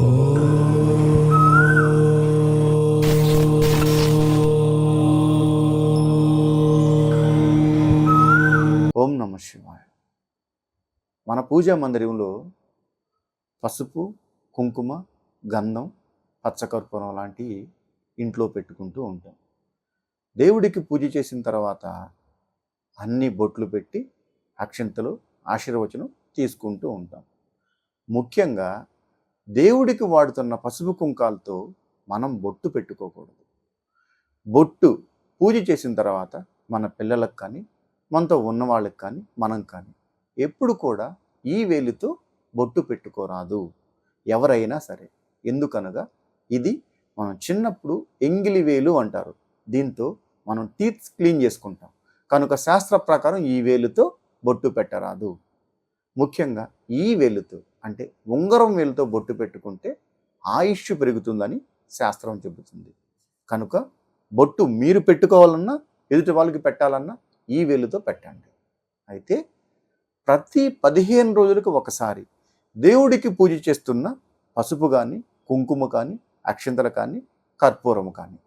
ఓం నమ శివాయ. మన పూజా మందిరంలో పసుపు కుంకుమ గంధం పచ్చకర్పూరం లాంటివి ఇంట్లో పెట్టుకుంటూ ఉంటాం. దేవుడికి పూజ చేసిన తర్వాత అన్ని బొట్లు పెట్టి అక్షంతలు ఆశీర్వచనం తీసుకుంటూ ఉంటాం. ముఖ్యంగా దేవుడికి వాడుతున్న పసుపు కుంకాలతో మనం బొట్టు పెట్టుకోకూడదు. బొట్టు పూజ చేసిన తర్వాత మన పిల్లలకు కానీ మనతో ఉన్న వాళ్ళకి కానీ మనం కానీ ఎప్పుడు కూడా ఈ వేలితో బొట్టు పెట్టుకోరాదు. ఎవరైనా సరే. ఎందుకనగా ఇది మనం చిన్నప్పుడు ఎంగిలి వేలు అంటారు. దీంతో మనం టీత్ క్లీన్ చేసుకుంటాం. కనుక శాస్త్ర ప్రకారం ఈ వేలుతో బొట్టు పెట్టరాదు. ముఖ్యంగా ఈ వేలుతో అంటే ఉంగరం వేలుతో బొట్టు పెట్టుకుంటే ఆయుష్ పెరుగుతుందని శాస్త్రం చెబుతుంది. కనుక బొట్టు మీరు పెట్టుకోవాలన్నా ఎదుటి వాళ్ళకి పెట్టాలన్నా ఈ వేలుతో పెట్టండి. అయితే ప్రతి పదిహేను రోజులకు ఒకసారి దేవుడికి పూజ చేస్తున్న పసుపు కానీ కుంకుమ కానీ అక్షంతలు కానీ కర్పూరం కానీ.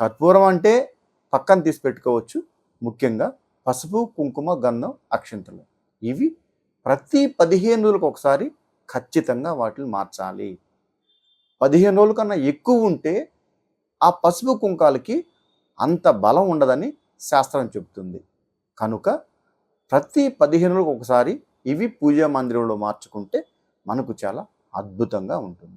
కర్పూరం అంటే పక్కన తీసి పెట్టుకోవచ్చు. ముఖ్యంగా పసుపు కుంకుమ గంధం అక్షంతలు. ఇవి ప్రతి పదిహేను రోజులకు ఒకసారి ఖచ్చితంగా వాటిని మార్చాలి. పదిహేను రోజుల కన్నా ఎక్కువ ఉంటే ఆ పసుపు కుంకాలకి అంత బలం ఉండదని శాస్త్రం చెబుతుంది. కనుక ప్రతి పదిహేను రోజులకు ఒకసారి ఇవి పూజా మందిరంలో మార్చుకుంటే మనకు చాలా అద్భుతంగా ఉంటుంది.